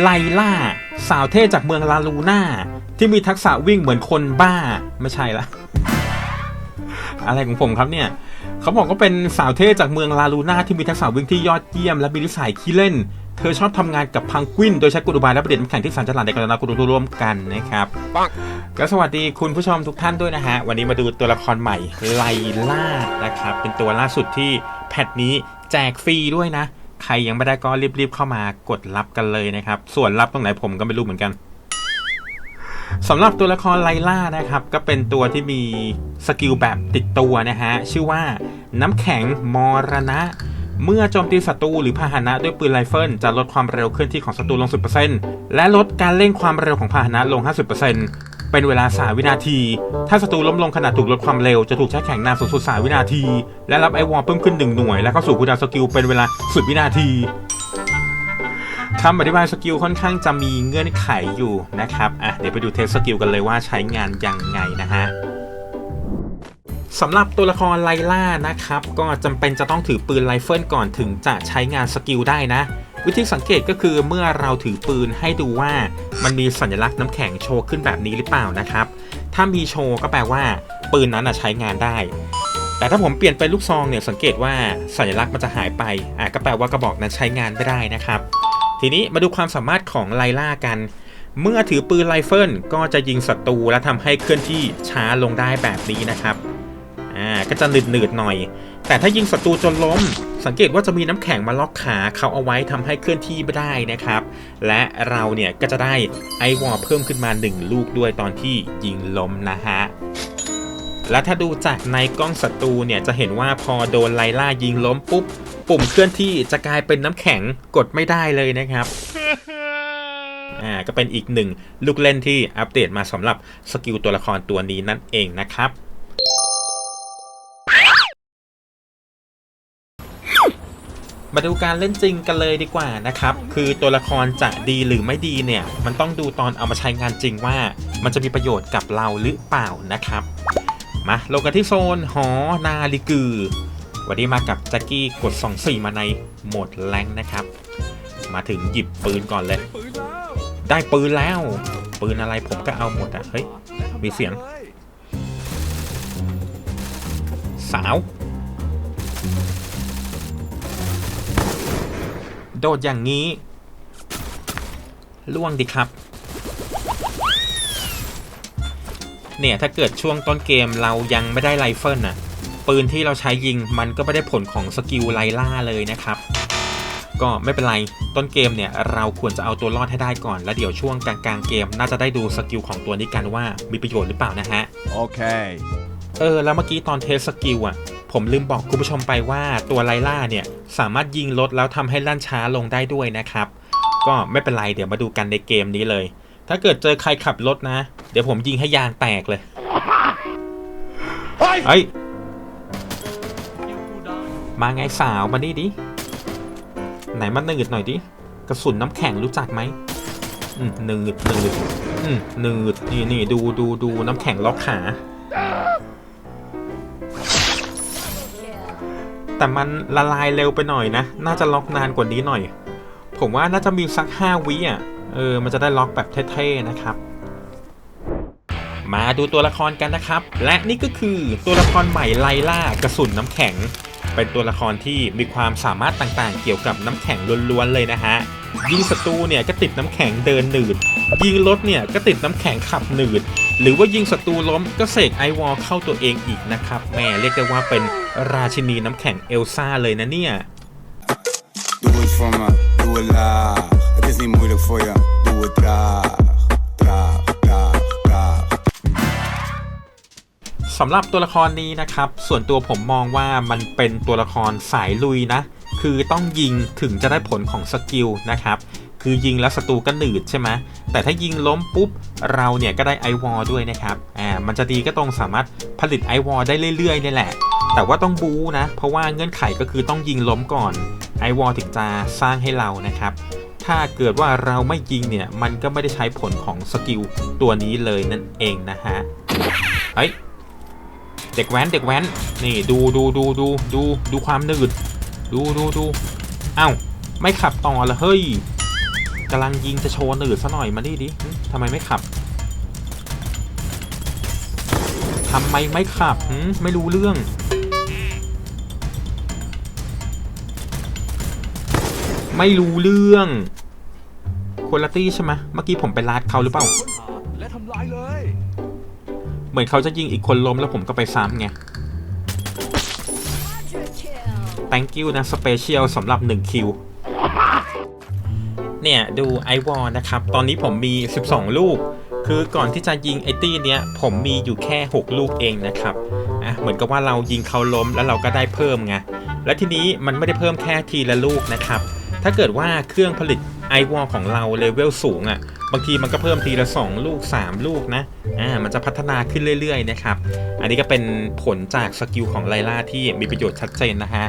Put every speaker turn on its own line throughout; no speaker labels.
ไลล่า สาวเท่จากเมืองลาลูน่า ที่มีทักษะวิ่งเหมือนคนบ้าไม่ใช่ละ อะไรของผมครับเนี่ยเขาบอกว่าเป็นสาวเท่จากเมืองลาลูน่าที่มีทักษะวิ่งที่ยอดเยี่ยมและมีนิสัยขี้เล่น เธอชอบทำงานกับพังกวิน โดยใช้กุฎบายและประเด็นำแข่งที่สันจลาดในการนากุฎร่วมกันนะครับก็สวัสดีคุณผู้ชมทุกท่านด้วยนะฮะ วันนี้มาดูตัวละครใหม่ไลล่านะครับ เป็นตัวล่าสุดที่แพทนี้แจกฟรีด้วยนะ ใครยังไม่ได้ก็รีบๆเข้ามากดรับกันเลยนะครับ ส่วนรับตรงไหนผมก็ไม่รู้เหมือนกันสำหรับตัวละครไลล่านะครับ ก็เป็นตัวที่มีสกิลแบบติดตัวนะฮะ ชื่อว่าน้ำแข็งมรณะ เมื่อโจมตีศัตรูหรือพาหนะด้วยปืนไรเฟิลจะลดความเร็วเคลื่อนที่ของศัตรูลง 10%และลดการเร่งความเร็วของพาหนะลง 50% เป็นเวลา 3 วินาที ถ้าศัตรูล้มลงขณะถูกลดความเร็ว จะถูกใช้แข่งนานสูงสุด 3 วินาที และรับไอวอลเพิ่มขึ้น 1 หน่วย และเข้าสู่คูลดาวสกิลเป็นเวลา 10 วินาทีคำอธิบายสกิลค่อนข้างจะมีเงื่อนไขอยู่นะครับ อะ เดี๋ยวไปดูเทสสกิลกันเลยว่าใช้งานยังไงนะฮะสำหรับตัวละครไลล่านะครับ ก็จำเป็นจะต้องถือปืนไรเฟิลก่อนถึงจะใช้งานสกิลได้นะ วิธีสังเกตก็คือเมื่อเราถือปืนให้ดูว่ามันมีสัญลักษณ์น้ำแข็งโชว์ขึ้นแบบนี้หรือเปล่านะครับ ถ้ามีโชว์ก็แปลว่า ปืนนั้นใช้งานได้ แต่ถ้าผมเปลี่ยนเป็นลูกซองเนี่ยสังเกตว่าสัญลักษณ์มันจะหายไปอะก็แปลว่ากระบอกนั้นใช้งานไม่ได้นะครับ ทีนี้มาดูความสามารถของไลล่ากัน เมื่อถือปืนไรเฟิลก็จะยิงศัตรูและทำให้เคลื่อนที่ช้าลงได้แบบนี้นะครับ ก็จะหนืดๆหน่อย แต่ถ้ายิงศัตรูจนล้ม สังเกตว่าจะมีน้ำแข็งมาล็อกขาเขาเอาไว้ทำให้เคลื่อนที่ไม่ได้นะครับ และเราเนี่ยก็จะได้ไอวอลเพิ่มขึ้นมา 1 ลูกด้วยตอนที่ยิงล้มนะฮะและถ้าดูจากในกล้องศัตรูเนี่ยจะเห็นว่าพอโดนไลล่ายิงล้มปุ๊บ ปุ่มเคลื่อนที่จะกลายเป็นน้ำแข็งกดไม่ได้เลยนะครับอ่าก็เป็นอีกหนึ่งลูกเล่นที่อัปเดตมาสำหรับสกิลตัวละครตัวนี้นั่นเองนะครับ มาดูการเล่นจริงกันเลยดีกว่านะครับ คือตัวละครจะดีหรือไม่ดีเนี่ย มันต้องดูตอนเอามาใช้งานจริงว่า มันจะมีประโยชน์กับเราหรือเปล่านะครับ มาลงกันที่โซนหอนาลิกือ วันนี้มากับแจ็กกี้กด 2-4 มาในโหมดแรงนะครับ มาถึงหยิบปืนก่อนเลย ได้ปืนแล้ว ปืนอะไรผมก็เอาหมดอะ เฮ้ย มีเสียง สาว โดดอย่างนี้ล่วงดิครับ เนี่ย ถ้าเกิดช่วงต้นเกมเรายังไม่ได้ไรเฟิลน่ะ ปืนที่เราใช้ยิงมันก็ไม่ได้ผลของสกิลไลล่าเลยนะครับ ก็ไม่เป็นไร ต้นเกมเนี่ยเราควรจะเอาตัวรอดให้ได้ก่อน แล้วเดี๋ยวช่วงกลางๆเกม น่าจะได้ดูสกิลของตัวนี้กันว่ามีประโยชน์หรือเปล่านะฮะ
Okay.
เออ แล้วเมื่อกี้ตอนเทสสกิลอะ ผมลืมบอกคุณผู้ชมไปว่าตัวไลล่าเนี่ยสามารถยิงรถแล้วทำให้ลั่นช้าลงได้ด้วยนะครับ ก็ไม่เป็นไรเดี๋ยวมาดูกันในเกมนี้เลย ถ้าเกิดเจอใครขับรถนะ เดี๋ยวผมยิงให้ยางแตกเลยเฮ้ยมาไงสาวมานี่ดิไหนมาหนืดหน่อยดิกระสุนน้ำแข็งรู้จักไหมอืมหนืดหนืดอืมหนืดนี่นี่ดูดูดูน้ำแข็งล็อกขา แต่มันละลายเร็วไปหน่อยนะ น่าจะล็อกนานกว่านี้หน่อย ผมว่าน่าจะมีสัก 5 วิอะ เออ มันจะได้ล็อกแบบเท่ๆนะครับ มาดูตัวละครกันนะครับ และนี่ก็คือตัวละครใหม่ไลล่ากระสุนน้ำแข็ง เป็นตัวละครที่มีความสามารถต่างๆ เกี่ยวกับน้ำแข็งล้วนๆเลยนะฮะ ยิงศัตรูเนี่ยก็ติดน้ำแข็งเดินหนืด ยิงรถเนี่ยก็ติดน้ำแข็งขับหนืด หรือว่ายิงศัตรูล้มก็เสกไอวอลเข้าตัวเองอีกนะครับแม่เรียกได้ว่าเป็นราชินีน้ำแข็งเอลซ่าเลยนะเนี่ย
Doe het voor me, doe het laag. Het is niet moeilijk voor je, doe het traag, traag.
สำหรับตัวละครนี้นะครับ ส่วนตัวผมมองว่ามันเป็นตัวละครสายลุยนะ คือต้องยิงถึงจะได้ผลของสกิลนะครับคือยิงแล้วศัตรูก็หนืดใช่ไหมแต่ถ้ายิงล้มปุ๊บ เราเนี่ยก็ได้ไอวอลด้วยนะครับ อ่า มันจะดีก็ตรงสามารถผลิตไอวอลได้เรื่อยๆนี่แหละ แต่ว่าต้องบูนะ เพราะว่าเงื่อนไขก็คือต้องยิงล้มก่อนไอวอลถึงจะสร้างให้เรานะครับ ถ้าเกิดว่าเราไม่ยิงเนี่ย มันก็ไม่ได้ใช้ผลของสกิลตัวนี้เลยนั่นเองนะฮะ เฮ้ย เด็กแว้นเด็กแว้นนี่ดูดูดูดูดูดูความหนืดดูดูดูเอ้าไม่ขับต่อละเฮ้ยกำลังยิงจะโชว์หนืดซะหน่อยมาดิดิทำไมไม่ขับทำไมไม่ขับไม่รู้เรื่องไม่รู้เรื่องคุณตี้ใช่ไหมเมื่อกี้ผมไปลาดเขาหรือเปล่า
และทำลายเลย
มือนเขาจะยิงอีกคนล้มแล้วผมก็ไปซ้ำไง thank you นะ special สำหรับ 1 คิว เนี่ย ดูไอวอลนะครับ ตอนนี้ผมมี 12 ลูก คือก่อนที่จะยิงไอตี้เนี้ย ผมมีอยู่แค่ 6 ลูกเองนะครับ อะ เหมือนกับว่าเรายิงเขาล้มแล้วเราก็ได้เพิ่มไง และทีนี้มันไม่ได้เพิ่มแค่ทีละลูกนะครับ ถ้าเกิดว่าเครื่องผลิตไอวอลของเราเลเวลสูงอะ่ะ บางทีมันก็เพิ่มทีละ 2 ลูก 3 ลูกนะ อ่า มันจะพัฒนาขึ้นเรื่อยๆนะครับ อันนี้ก็เป็นผลจากสกิลของไลล่าที่มีประโยชน์ชัดเจนนะฮะ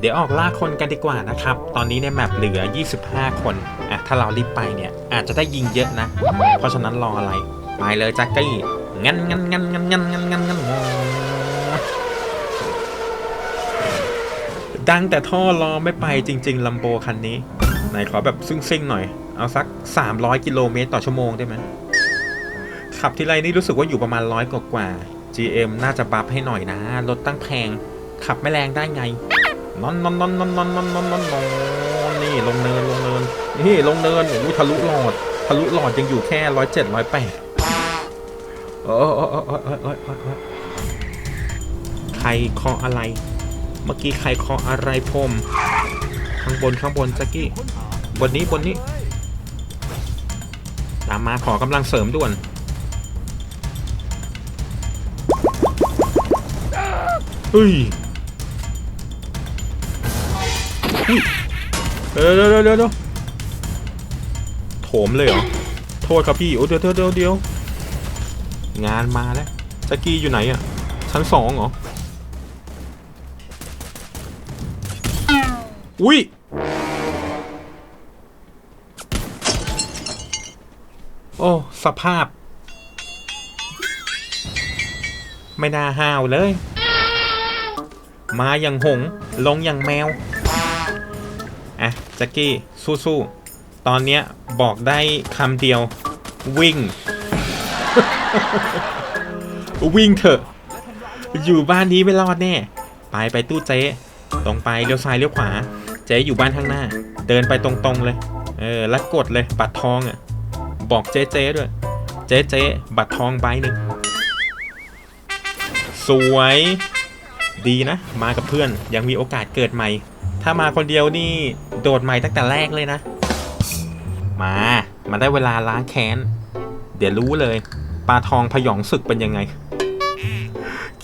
เดี๋ยวออกล่าคนกันดีกว่านะครับ ตอนนี้ในแมปเหลือ 25 คนอะถ้าเรารีบไปเนี่ยอาจจะได้ยิงเยอะนะ เพราะฉะนั้นรออะไรไปเลยจักกี้งั้นงั้นงั้นงั้นงั้นงั้นงั้นงั้นงอดังแต่ท่อรอไม่ไปจริง ๆลัมโบคันนี้ไหนขอแบบซิ่งๆหน่อย เอาสัก 300 กิโลเมตรต่อชั่วโมงได้ไหมขับทีไรนี่รู้สึกว่าอยู่ประมาณร้อยกว่าๆ GM น่าจะบัฟให้หน่อยนะ รถตั้งแพง ขับไม่แรงได้ไงนอนนอนนอนนอนนอนนอนนอนนอนนอนนี่ลงเนินลงเนินนี่ลงเนินโอ้ทะลุหลอด ทะลุหลอดยังอยู่แค่ร้อยเจ็ดร้อยแปดเออเออเออเออเออเออใครเคาะอะไร เมื่อกี้ใครเคาะอะไรพรมข้างบนข้างบนจ็กกี้ บนนี้บนนี้ามมาขอกำลังเสริมด่วน เฮ้ยเฮ้ยเดี๋ยวเดี๋ยวเดี๋ยวเดี๋ยวโถมเลยเหรอ โทษครับพี่ โอ้เดี๋ยวเดี๋ยวเดี๋ยวเดี๋ยวงานมาแล้วแจ็กกี้อยู่ไหนอะ ชั้นสองเหรอ อุ้ย สภาพ ไม่น่าห้าวเลย มาอย่างหง ลงอย่างแมว อะแจ็กกี้ สู้ๆ ตอนเนี้ยบอกได้คำเดียว วิ่ง วิ่งเถอะ อยู่บ้านนี้ไม่รอดแน่ ไปไปตู้เจ๊ ตรงไปเลี้ยวซ้ายเลี้ยวขวา เจ๊อยู่บ้านข้างหน้า เดินไปตรงๆเลย เออ แล้วกดเลยบัตรทองอะ บอกเจ๊เจ๊ด้วย เจ๊เจ๊บัตรทองใบหนึ่งสวยดีนะ มากับเพื่อนยังมีโอกาสเกิดใหม่ ถ้ามาคนเดียวนี่ โดดใหม่ตั้งแต่แรกเลยนะ มามาได้เวลาล้างแค้น เดี๋ยวรู้เลยปลาทองพยองศึกเป็นยังไง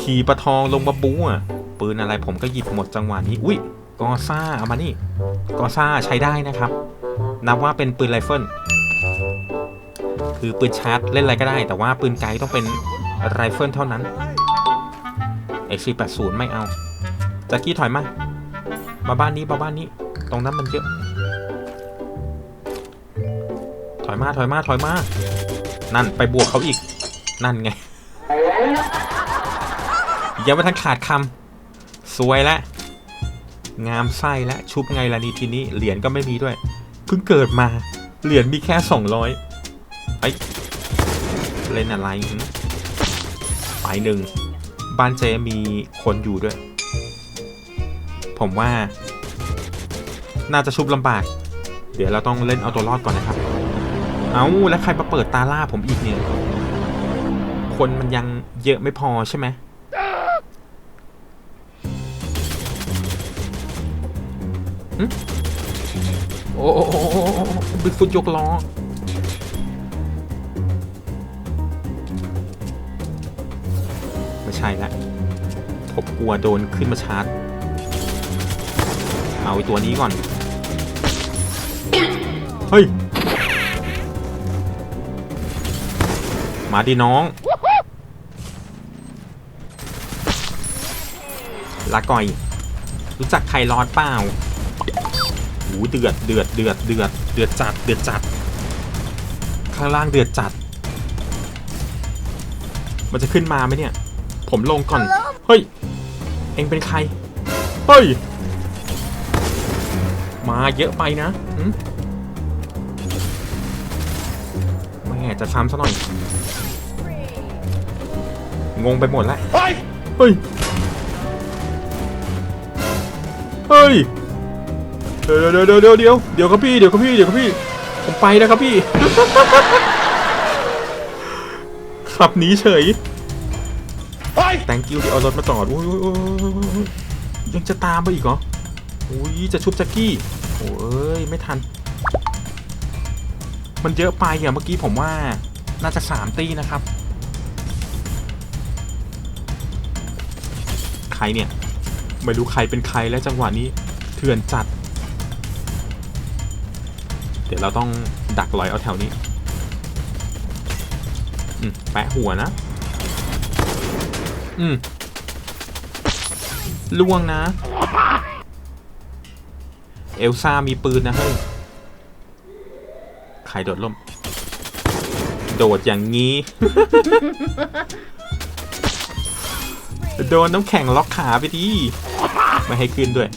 ขี่ปลาทองลงมาบูอะปืนอะไรผมก็หยิบหมดจังหวะนี้อุ้ยกอซ่าเอามานี่กอซ่าใช้ได้นะครับ นับว่าเป็นปืนไรเฟิล คือปืนชาร์จเล่นอะไรก็ได้ แต่ว่าปืนไกลต้องเป็นไรเฟิลเท่านั้น X480 ไม่เอาแจ็กกี้ถอยมา มาบ้านนี้มาบ้านนี้ ตรงนั้นมันเยอะ ถอยมาถอยมาถอยมา นั่นไปบวกเขาอีก นั่นไง ยังไม่ทันขาดคำสวยแล้วงามไส้แล้วชุบไงล่ะนี่ทีนี้เหรียญก็ไม่มีด้วย เพิ่งเกิดมา เหรียญมีแค่ 200 ไปเล่นอะไรหึไปหนึ่งบ้านเจมีคนอยู่ด้วย ผมว่า น่าจะชุบลำบาก เดี๋ยวเราต้องเล่นเอาตัวรอดก่อนนะครับ เอาแล้วใครมาเปิดตาล่าผมอีกเนี่ย คนมันยังเยอะไม่พอใช่ไหมโอ้โหบิ๊กฟุตยกล้อ ใช่ละผมกลัวโดนขึ้นมาชาร์จ เอาไอตัวนี้ก่อน เฮ้ย มาดิน้องลาก่อย รู้จักไครลอดเปล่าหูเดือดเดือดเดือดเดือดเดือดจัดเดือดจัด ข้างล่างเดือดจัด มันจะขึ้นมาไหมเนี่ย ผมลงก่อน เฮ้ย เองเป็นใคร เฮ้ย มาเยอะไปนะแม่จะซ้ำซะหน่อย งงไปหมดแล้ว เฮ้ย เฮ้ย เฮ้ยดี๋ยวเดี๋ยวเดี๋ยวเดี๋ยวเดี๋ยวเดี๋ยวครับพี่ เดี๋ยวครับพี่ เดี๋ยวครับพี่ ผมไปนะครับพี่ ขับหนีเฉย thank you ที่เอารถมาจอดอุ้ยยังจะตามไปอีกเหรออุ้ยจะชุบจ็กกี้โอ้ยไม่ทัน มันเยอะไปอะเมื่อกี้ผมว่าน่าจะสามตีนะครับ ใครเนี่ย ไม่รู้ใครเป็นใครแล้วจังหวะนี้เถื่อนจัด เดี๋ยวเราต้องดักลอยเอาแถวนี้อืมแปะหัวนะ อืมล่วงนะ เอลซ่ามีปืนนะเฮ้ยใครโดดล่ม โดดอย่างนี้ โดนน้ำแข็งล็อกขาไปดีไม่ให้ขึ้นด้วย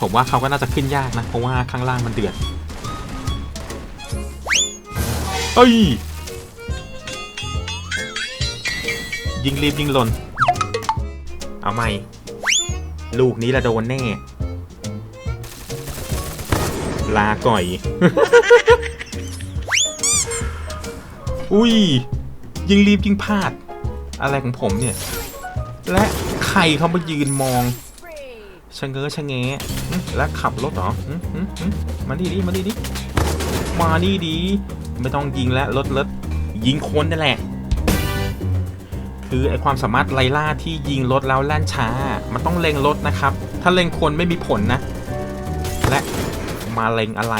ผมว่าเขาก็น่าจะขึ้นยากนะ เพราะว่าข้างล่างมันเดือดเอ้ย ยิงรีบยิงลน เอาใหม่ ลูกนี้ละโดนแน่ ลาก่อย อุ้ย ยิงรีบยิงพลาด อะไรของผมเนี่ย และใครเขามายืนมองชะเง้อชะแงะหึและขับรถเหรอมานี่ดิมานี่ดิมานี่ดี ไม่ต้องยิงแล้วรถรถยิงคนนั่นแหละ คือไอความสามารถไลล่าที่ยิงรถแล้วแล่นช้า มันต้องเล็งรถนะครับ ถ้าเล็งคนไม่มีผลนะ และมาเล็งอะไร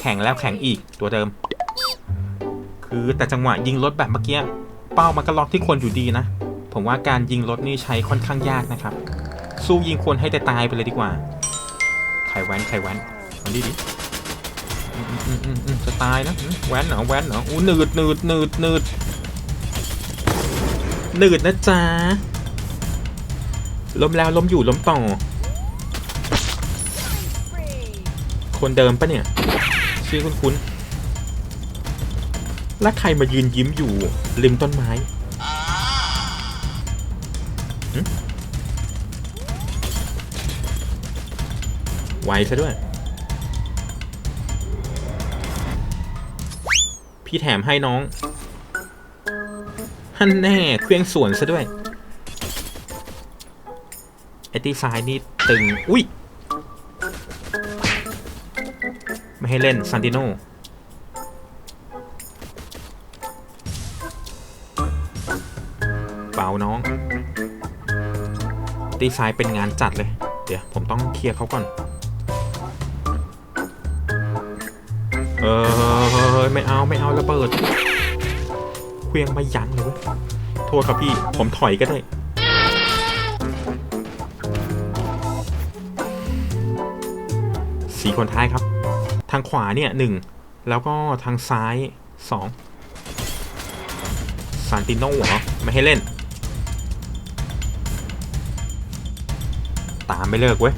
แข่งแล้วแข่งอีกตัวเดิม คือแต่จังหวะยิงรถแบบเมื่อกี้เป้ามันก็ล็อกที่คนอยู่ดีนะ ผมว่าการยิงรถนี่ใช้ค่อนข้างยากนะครับ สู้ยิงคนให้แต่ตายไปเลยดีกว่าใครแว้นใครแว้นมันดีดิจะตายนะแว้นเหรอแว้นเหรออู้หนืดหนืดหนืดหนืด หนืดนะจ๊ะล้มแล้วล้มอยู่ล้มต่อ คนเดิมปะเนี่ย ชื่อคุ้นๆและใครมายืนยิ้มอยู่ริมต้นไม้หึไวซะด้วย พี่แถมให้น้อง ฮันแน่เครื่องส่วนซะด้วยไอตีซ้ายนี่ตึง อุ้ย ไม่ให้เล่นซันติโนเปล่าน้องตีซ้ายเป็นงานจัดเลย เดี๋ยว ผมต้องเคลียร์เขาก่อน เออไม่เอา ไม่เอาระเบิด เควียงไม่ยั้งเลยเว้ยโทษครับพี่ ผมถอยก็ได้ สีคนท้ายครับ ทางขวาเนี่ยหนึ่งแล้วก็ทางซ้ายสองซานติโน่เหรอ ไม่ให้เล่น ตามไม่เลิกเว้ย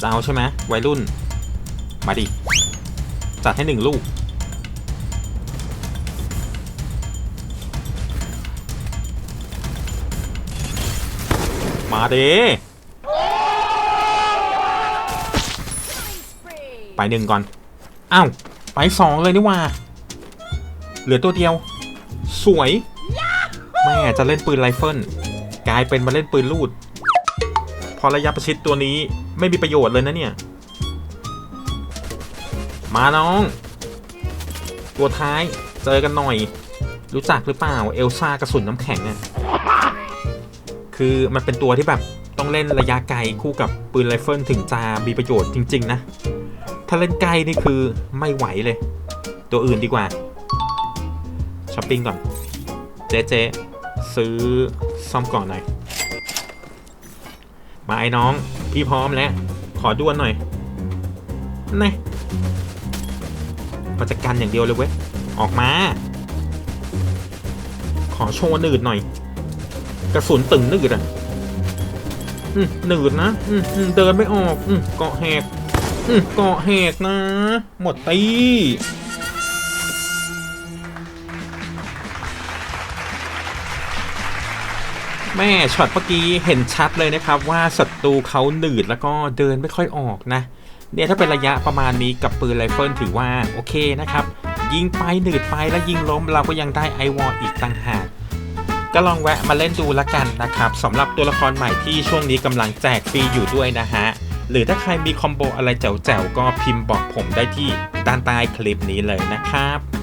จะเอาใช่ไหมวัยรุ่น มาดิ จัดให้หนึ่งลูก มาเด้ไปหนึ่งก่อน อ้าว ไปสองเลยนี่หว่า เหลือตัวเดียว สวย แม่จะเล่นปืนไรเฟิลกลายเป็นมาเล่นปืนลูด พอระยะประชิดตัวนี้ไม่มีประโยชน์เลยนะเนี่ย มาน้อง ตัวท้ายเจอกันหน่อย รู้จักหรือเปล่า เอลซ่ากระสุนน้ำแข็งอะ คือมันเป็นตัวที่แบบต้องเล่นระยะไกลคู่กับปืนไรเฟิลถึงจะมีประโยชน์จริง ๆ นะ ถ้าเล่นใกล้นี่คือไม่ไหวเลย ตัวอื่นดีกว่าช้อปปิ้งก่อน เจ๊เจ๊ซื้อซ่อมก่อนหน่อย มาไอ้น้อง พี่พร้อมแล้ว ขอด้วนหน่อยนี่มาจัดการอย่างเดียวเลยเว้ย ออกมา ขอโชว์หนืดหน่อย กระสุนตึงหนืดอะอืมหนืดนะเดินไม่ออกเกาะแหกเกาะเหกนะ หมดตีแม่ช็อตเมื่อกี้เห็นชัดเลยนะครับว่าศัตรูเขาหนืดแล้วก็เดินไม่ค่อยออกนะ เนี่ยถ้าเป็นระยะประมาณนี้กับปืนไรเฟิลถือว่าโอเคนะครับ ยิงไปหนืดไปแล้วยิงล้มเราก็ยังได้ไอวอลอีกต่างหาก ก็ลองแวะมาเล่นดูละกันนะครับสำหรับตัวละครใหม่ที่ช่วงนี้กำลังแจกฟรีอยู่ด้วยนะฮะ หรือถ้าใครมีคอมโบอะไรแจ๋วๆก็พิมพ์บอกผมได้ที่ด้านใต้คลิปนี้เลยนะครับ